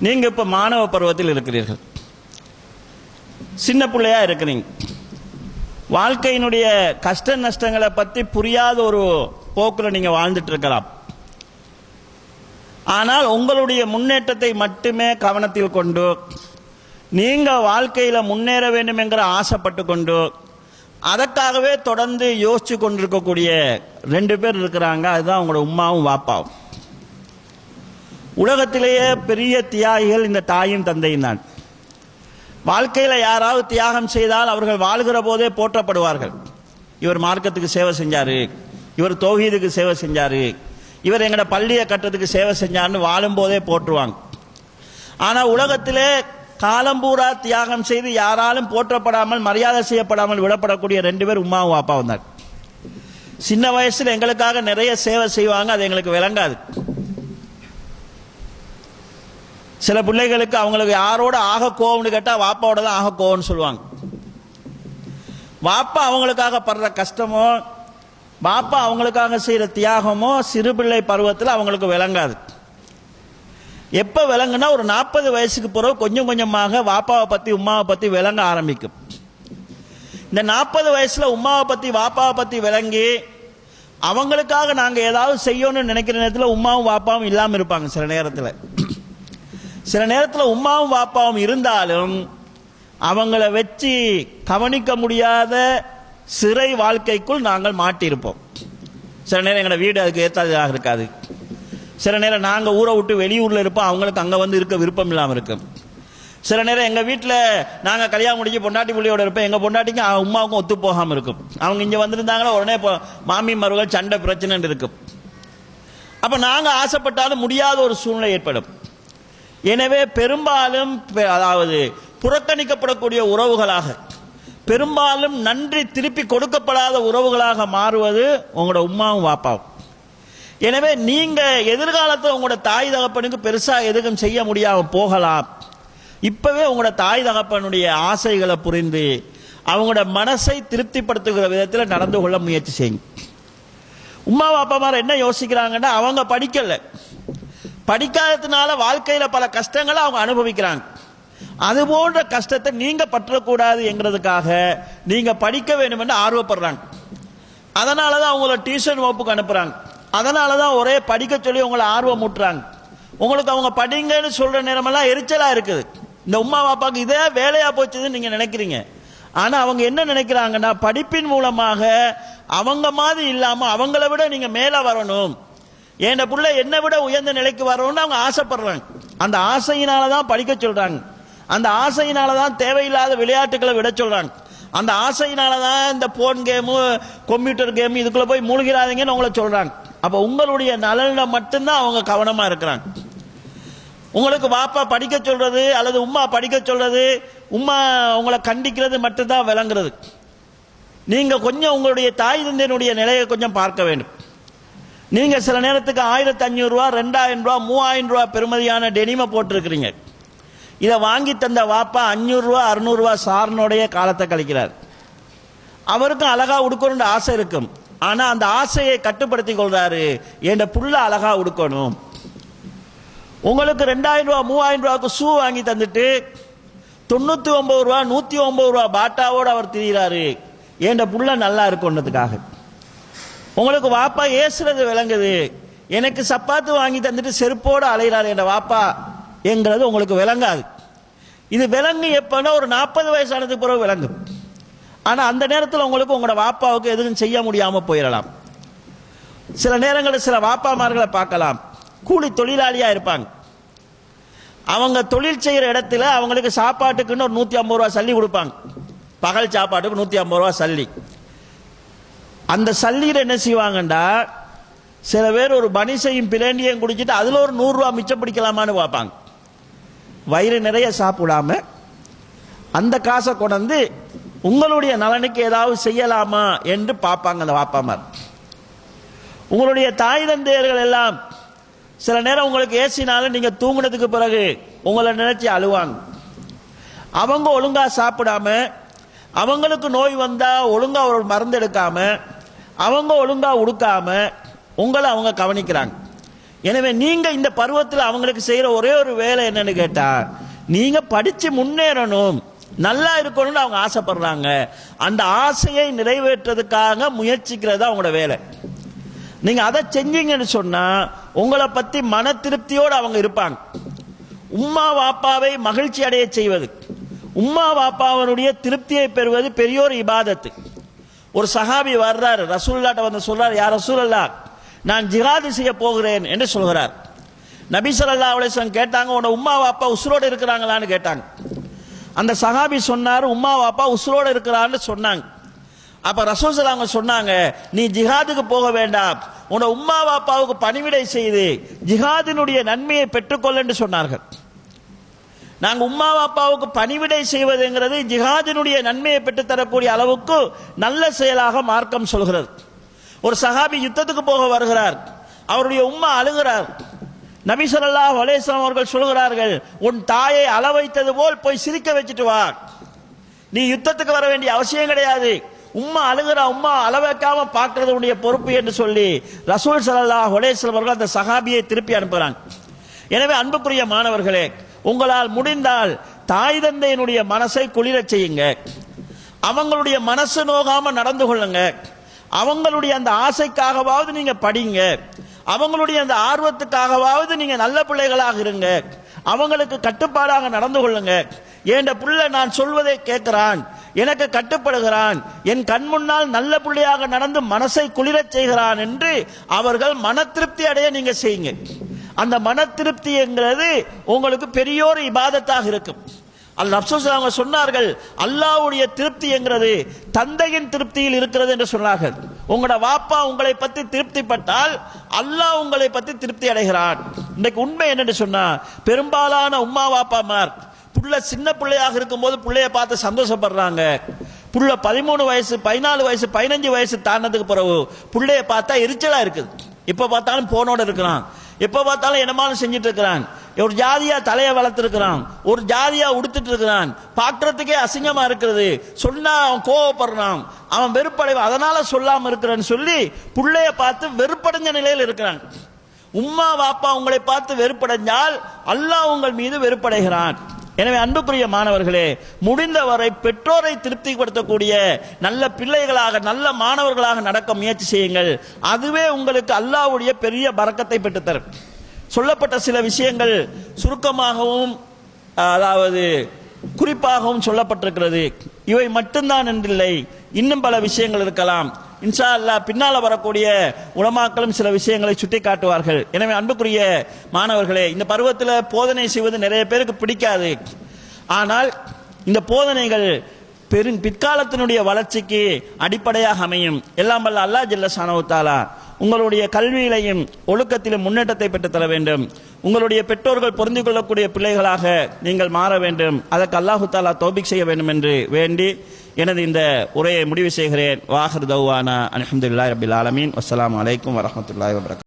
நீங்க இப்ப மாணவ பருவத்தில் இருக்கிறீர்கள். சின்ன பிள்ளையா இருக்கிறீங்க. வாழ்க்கையினுடைய கஷ்ட நஷ்டங்களை பத்தி புரியாத ஒரு போக்குல நீங்க வாழ்ந்துட்டு இருக்கலாம் ஆனால் உங்களுடைய முன்னேற்றத்தை மட்டுமே கவனத்தில் கொண்டு நீங்க வாழ்க்கையில முன்னேற வேண்டும் என்கிற ஆசைப்பட்டு கொண்டு அதற்காகவே தொடர்ந்து யோசிச்சு கொண்டிருக்கக்கூடிய ரெண்டு பேர் இருக்கிறாங்க. அதுதான் உங்களோட உமாவும் வாப்பாவும். உலகத்திலேயே பெரிய தியாகிகள் இந்த தாயும் தந்தையும் தான். வாழ்க்கையில் யாராவது தியாகம் செய்தால் அவர்கள் வாழ்கிற போதே போற்றப்படுவார்கள். இவர் மார்க்கத்துக்கு சேவை செஞ்சாரு. இவர் தௌஹீதுக்கு சேவை செஞ்சாரு. இவர் எங்கட பள்ளியை கட்டுறதுக்கு சேவை செஞ்சாருன்னு வாழும் போதே போற்றுவாங்க. ஆனால் உலகத்திலே காலம்பூரா தியாகம் செய்து யாராலும் போற்றப்படாமல் மரியாதை செய்யப்படாமல் விடப்படக்கூடிய ரெண்டு பேர் உமாவும் அப்பா வந்தார் சின்ன வயசில் எங்களுக்காக நிறைய சேவை செய்வாங்க அது எங்களுக்கு விளங்காது. சில பிள்ளைகளுக்கு அவங்களுக்கு யாரோட ஆக கோவம்னு கேட்டால் வாப்பாவோட தான் ஆக கோவம்னு சொல்லுவாங்க. வாப்பா அவங்களுக்காக படுற கஷ்டமோ பாப்பா அவங்களுக்காக செய்கிற தியாகமோ சிறு பிள்ளை பருவத்தில் அவங்களுக்கு விளங்காது. எப்போ விளங்குனா ஒரு நாற்பது வயசுக்கு பிறகு கொஞ்சம் கொஞ்சமாக வாப்பாவை பற்றி உமாவை பற்றி விளங்க ஆரம்பிக்கும். இந்த நாற்பது வயசில் உமாவை பற்றி வாப்பாவை பற்றி விளங்கி அவங்களுக்காக நாங்கள் ஏதாவது செய்யணும்னு நினைக்கிற நேரத்தில் உமாவும் வாப்பாவும் இல்லாமல் இருப்பாங்க சில நேரத்தில். சில நேரத்தில் உமாவும் வாப்பாவும் இருந்தாலும் அவங்கள வச்சு கவனிக்க முடியாத சிறை வாழ்க்கைக்குள் நாங்கள் மாட்டியிருப்போம். சில நேரம் எங்களோட வீடு அதுக்கு ஏற்றாததாக இருக்காது. சில நேரம் நாங்கள் ஊரை விட்டு வெளியூரில் இருப்போம் அவங்களுக்கு அங்கே வந்து இருக்க விருப்பம் இல்லாமல் இருக்கும். சில நேரம் எங்கள் வீட்டில் நாங்கள் கல்யாணம் முடிஞ்சு பொண்டாட்டி புள்ளியோட இருப்போம் எங்கள் பொண்டாட்டிக்கு உமாவுக்கும் ஒத்து போகாமல் இருக்கும். அவங்க இங்கே வந்திருந்தாங்கன்னா உடனே இப்போ மாமி மருகள் சண்டை பிரச்சனைன்னு இருக்கும். அப்போ நாங்கள் ஆசைப்பட்டாலும் முடியாத ஒரு சூழ்நிலை ஏற்படும். எனவே பெரும்பாலும் அதாவது புறக்கணிக்கப்படக்கூடிய உறவுகளாக பெரும்பாலும் நன்றி திருப்பி கொடுக்கப்படாத உறவுகளாக மாறுவது உங்களோட உமாவும் வாப்பாவும். எனவே நீங்க எதிர்காலத்தில் உங்களோட தாய் தகப்பனுக்கு பெருசா எதுவும் செய்ய முடியாம போகலாம். இப்பவே உங்களோட தாய் தகப்பனுடைய ஆசைகளை புரிந்து அவங்களோட மனசை திருப்திப்படுத்துகிற விதத்தில் நடந்து கொள்ள முயற்சி செய்யுங்க. உமா பாப்பாமார் என்ன யோசிக்கிறாங்கன்னா அவங்க படிக்கலை. படிக்காததுனால வாழ்க்கையில பல கஷ்டங்களை அவங்க அனுபவிக்கிறாங்க. அது போன்ற கஷ்டத்தை நீங்க பற்றக்கூடாது என்கிறதுக்காக நீங்க படிக்க வேண்டும் என்று ஆர்வப்படுறாங்க. அதனால தான் அவங்கள டியூஷன் வகுப்புக்கு அனுப்புறாங்க. அதனால தான் ஒரே படிக்க சொல்லி உங்களை ஆர்வம் ஊட்டுறாங்க. உங்களுக்கு அவங்க படிங்கன்னு சொல்ற நேரமெல்லாம் எரிச்சலா இருக்குது. இந்த உமா பாப்பாக்கு இதே வேலையா போச்சுன்னு நீங்க நினைக்கிறீங்க. ஆனா அவங்க என்ன நினைக்கிறாங்கன்னா படிப்பின் மூலமாக அவங்க மாதிரி இல்லாம அவங்கள விட நீங்க மேல வரணும். என் புள்ள என்னை விட உயர்ந்த நிலைக்கு வரணும்னு அவங்க ஆசைப்படுறாங்க. அந்த ஆசையினால தான் படிக்க சொல்றாங்க. அந்த ஆசையினால தான் தேவையில்லாத விளையாட்டுகளை விட சொல்றாங்க. அந்த ஆசையினால தான் இந்த போன் கேமு கம்ப்யூட்டர் கேம் இதுக்குள்ள போய் மூழ்கிறாதீங்கன்னு உங்களை சொல்றாங்க. அப்ப உங்களுடைய நலனில் மட்டும்தான் அவங்க கவனமா இருக்கிறாங்க. உங்களுக்கு வாப்பா படிக்க சொல்றது அல்லது உம்மா படிக்க சொல்றது உம்மா உங்களை கண்டிக்கிறது மட்டும்தான் விளங்குறது. நீங்க கொஞ்சம் உங்களுடைய தாய் தந்தையினுடைய நிலையை கொஞ்சம் பார்க்க வேண்டும். நீங்க சில நேரத்துக்கு ஆயிரத்தி அஞ்சூறு ரூபா ரெண்டாயிரம் ரூபா மூவாயிரம் ரூபா பெருமதியான டெனிமை போட்டிருக்கிறீங்க. இதை வாங்கி தந்த வாப்பா அஞ்சூறு ரூபா அறுநூறு ரூபா சாரனுடைய காலத்தை கழிக்கிறார். அவருக்கும் அழகா உடுக்கணும்னு ஆசை இருக்கும். ஆனா அந்த ஆசையை கட்டுப்படுத்தி கொள்றாரு. என் புள்ள அழகா உடுக்கணும். உங்களுக்கு ரெண்டாயிரம் ரூபா மூவாயிரம் ரூபாய்க்கு ஷூ வாங்கி தந்துட்டு தொண்ணூத்தி ஒன்பது ரூபா நூத்தி ஒன்பது ரூபா பாட்டாவோடு அவர் திரிகிறாரு என் புள்ள நல்லா இருக்கும்ன்றதுக்காக. உங்களுக்கு வாப்பா ஏசுறது விளங்குது. எனக்கு சப்பாத்து வாங்கி தந்துட்டு செருப்போடு அலைகிறார் என்ற வாப்பா என்கிறது உங்களுக்கு விளங்காது. இது விலங்கு எப்போன்னா ஒரு நாற்பது வயசானதுக்கு பிறகு விளங்கும் ஆனால் அந்த நேரத்தில் உங்களுக்கு உங்களோட வாப்பாவுக்கு எதுவும் செய்ய முடியாமல் போயிடலாம். சில நேரங்களில் சில வாப்பாமார்களை பார்க்கலாம். கூலி தொழிலாளியாக இருப்பாங்க. அவங்க தொழில் செய்கிற இடத்துல அவங்களுக்கு சாப்பாட்டுக்குன்னு ஒரு நூற்றி ஐம்பது ரூபா சல்லி கொடுப்பாங்க. பகல் சாப்பாட்டுக்கு நூற்றி ஐம்பது ரூபா சல்லி. அந்த சல்லியில் என்ன செய்வாங்கண்டா சில பேர் ஒரு பனிசையும் பிளேண்டியும் குடிச்சிட்டு அதில் ஒரு நூறுரூவா மிச்சம் பிடிக்கலாமான்னு பார்ப்பாங்க. வயிறு நிறைய சாப்பிடாம அந்த காசை கொண்டு உங்களுடைய நலனுக்கு ஏதாவது செய்யலாமா என்று பார்ப்பாங்க அந்த வாப்பாமார் உங்களுடைய தாய் தந்தையர்கள் எல்லாம் சில நேரம் உங்களுக்கு ஏசினாலும் நீங்க தூங்குனதுக்கு பிறகு உங்களை நினைச்சு அழுவாங்க. அவங்க ஒழுங்கா சாப்பிடாம அவங்களுக்கு நோய் வந்தா ஒழுங்கா ஒரு மருந்து எடுக்காம அவங்க ஒழுங்கா உடுக்காம உங்களை அவங்க கவனிக்கிறாங்க. எனவே நீங்க இந்த பருவத்தில் அவங்களுக்கு செய்யற ஒரே ஒரு வேலை என்னன்னு கேட்டா நீங்க படிச்சு முன்னேறணும் நல்லா இருக்கணும்னு அவங்க ஆசைப்படுறாங்க. அந்த ஆசையை நிறைவேற்றுறதுக்காக முயற்சிக்கிறது அவங்களோட வேலை. நீங்க அதை செஞ்சீங்கன்னு சொன்னா உங்களை பத்தி மன திருப்தியோடு அவங்க இருப்பாங்க. உம்மா வாப்பாவை மகிழ்ச்சி அடைய செய்வது. உம்மா வாப்பாவனுடைய திருப்தியை பெறுவது பெரியோர் இபாதத்து. ஒரு சஹாபி வர்றார் ரசூல்லாட்ட வந்து சொல்றார் யார் ரசூலல்லா நான் ஜிஹாது செய்ய போகிறேன் என்று சொல்கிறார். நபி ஸல்லல்லாஹு அலைஹி கேட்டாங்க உன உம்மா வாப்பா உசுரோடு இருக்கிறாங்களான்னு கேட்டாங்க. அந்த சஹாபி சொன்னார் உம்மா வாப்பா உசுரோடு இருக்கிறான்னு சொன்னாங்க. அப்ப ரசூல் அவங்க சொன்னாங்க நீ ஜிஹாதுக்கு போக வேண்டாம். உன உம்மா வாப்பாவுக்கு பணிவிடை செய்து ஜிஹாதினுடைய நன்மையை பெற்றுக்கொள்ள என்று சொன்னார்கள். நாங்க உம்மா அப்பாவுக்கு பணிவிடை செய்வதுங்கிறது ஜிஹாதினுடைய நன்மையை பெற்றுத்தரக்கூடிய அளவுக்கு நல்ல செயலாக மார்க்கம் சொல்கிறது. ஒரு சஹாபி யுத்தத்துக்கு போக வருகிறார். அவருடைய உம்மா அழுகிறார். நபி ஸல்லல்லாஹு அவர்கள் சொல்கிறார்கள் உன் தாயை அள வைத்தது போல் போய் சிரிக்க வச்சுட்டு வா. நீ யுத்தத்துக்கு வர வேண்டிய அவசியம் கிடையாது. உம்மா அழுகிற உம்மா அளவைக்காம பார்க்கறது உடைய பொறுப்பு என்று சொல்லி ரசூல் ஸல்லல்லாஹு ஹொலேசல் அவர்கள் அந்த சஹாபியை திருப்பி அனுப்புகிறாங்க எனவே அன்புக்குரிய மாணவர்களே உங்களால் முடிந்தால் தாய் தந்தையினுடைய மனசை குளிரச் செய்யுங்க. அவங்களுடைய மனசு நோகாம நடந்து கொள்ளுங்க. அவங்களுடைய அந்த ஆசைக்காகவாவது நீங்க படிங்க. அவங்களுடைய அந்த ஆர்வத்துக்காகவாவது நீங்க நல்ல பிள்ளைகளாக இருங்க. அவங்களுக்கு கட்டுப்பாடாக நடந்து கொள்ளுங்க. ஏண்ட புள்ள நான் சொல்வதை கேட்கிறான். எனக்கு கட்டுப்படுகிறான். என் கண் முன்னால் நல்ல பிள்ளையாக நடந்து மனசை குளிரச் செய்கிறான் என்று அவர்கள் மன திருப்தி அடைய நீங்க செய்யுங்க. அந்த மன திருப்திங்கிறது உங்களுக்கு பெரியோர் இபாதத்தாக இருக்கும். அல் நப்சூஸ் அவங்க சொன்னார்கள் அல்லாஹ்வுடைய திருப்தி என்கிறது தந்தையின் திருப்தியில் இருக்கிறது என்று சொன்னார்கள். உங்களோட வாப்பா உங்களை பத்தி திருப்திப்பட்டால் அல்லாஹ் உங்களை பத்தி திருப்தி அடைகிறான். இன்னைக்கு உண்மை என்னன்னு சொன்னா பெரும்பாலான உம்மா வாப்பாமார் புள்ள சின்ன பிள்ளையாக இருக்கும்போது பிள்ளைய பார்த்து சந்தோஷப்படுறாங்க. புள்ள பதிமூணு வயசு பதினாலு வயசு பதினஞ்சு வயசு தாண்டதுக்கு பிறகு பிள்ளைய பார்த்தா எரிச்சலா இருக்குது. இப்ப பார்த்தாலும் போனோட இருக்கிறான் எப்ப பார்த்தாலும் என்னமாலும் செஞ்சுட்டு இருக்கிறான் ஒரு ஜாதியா தலைய வளர்த்திருக்கிறான். ஒரு ஜாதியா உடுத்துட்டு இருக்கிறான் பார்க்கறதுக்கே அசிங்கமா இருக்கிறது. சொன்னா அவன் கோவப்படுறான். அவன் வெறுப்படைவான் அதனால சொல்லாம இருக்கிறான்னு சொல்லி புள்ளைய பார்த்து வெறுப்படைஞ்ச நிலையில் இருக்கிறான். உம்மா வாப்பா உங்களை பார்த்து வெறுப்படைஞ்சால் அல்லாஹ் உங்கள் மீது வெறுப்படைகிறான். எனவே அன்புக்குரிய மாணவர்களே முடிந்தவரை பெற்றோரை திருப்திப்படுத்தக்கூடிய நல்ல பிள்ளைகளாக நல்ல மாணவர்களாக நடக்க முயற்சி செய்யுங்கள். அதுவே உங்களுக்கு அல்லாஹ்வுடைய பெரிய பறக்கத்தை பெற்றுத்தரும். சொல்லப்பட்ட சில விஷயங்கள் சுருக்கமாகவும் அதாவது குறிப்பாகவும் சொல்லப்பட்டிருக்கிறது. இவை மட்டும்தான் என்றில்லை இன்னும் பல விஷயங்கள் இருக்கலாம். இன்ஷா அல்லாஹ் பின்னால் வரக்கூடிய உலமாக்களும் சில விஷயங்களை சுட்டி காட்டுவார்கள் எனவே அன்புக்குரிய மாணவர்களே இந்த பருவத்தில் போதனை செய்வது நிறைய பேருக்கு பிடிக்காது. ஆனால் இந்த போதனைகள் பெரும் பிற்காலத்தினுடைய வளர்ச்சிக்கு அடிப்படையாக அமையும். எல்லாம் வல்ல அல்லா ஜல்ல சானவுத்தாலா உங்களுடைய கல்வியிலையும் ஒழுக்கத்திலும் முன்னேற்றத்தை பெற்றுத்தர வேண்டும். உங்களுடைய பெற்றோர்கள் பொருந்து கொள்ளக்கூடிய பிள்ளைகளாக நீங்கள் மாற வேண்டும். அதற்கு அல்லாஹு தாலா தோபிக் செய்ய வேண்டும் என்று வேண்டி எனது இந்த உரையை முடிவு செய்கிறேன். வாஹர் தௌவானா. அலமதுல்லாய் ரபில் ஆலமீன். அஸ்லாம் அலைக்கும் வரஹமத்துல்லாஹி வபரகாத்துஹு